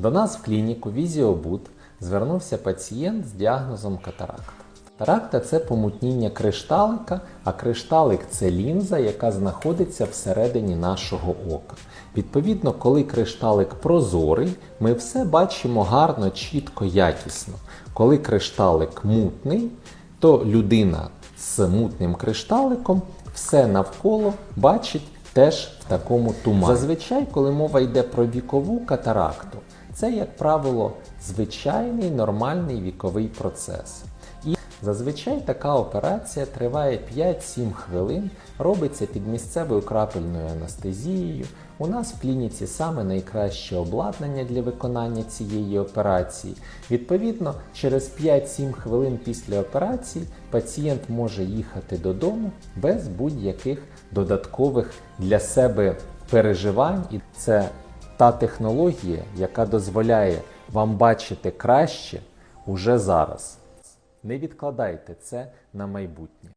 До нас в клініку Візіобуд звернувся пацієнт з діагнозом катаракта. Катаракта це помутніння кришталика, а кришталик це лінза, яка знаходиться всередині нашого ока. Відповідно, коли кришталик прозорий, ми все бачимо гарно, чітко, якісно. Коли кришталик мутний, то людина з мутним кришталиком все навколо бачить теж в такому тумані. Зазвичай, коли мова йде про вікову катаракту, це, як правило, звичайний нормальний віковий процес. І зазвичай така операція триває 5-7 хвилин, робиться під місцевою крапельною анестезією. У нас в клініці саме найкраще обладнання для виконання цієї операції. Відповідно, через 5-7 хвилин після операції пацієнт може їхати додому без будь-яких додаткових для себе переживань. І це та технологія, яка дозволяє вам бачити краще уже зараз. Не відкладайте це на майбутнє.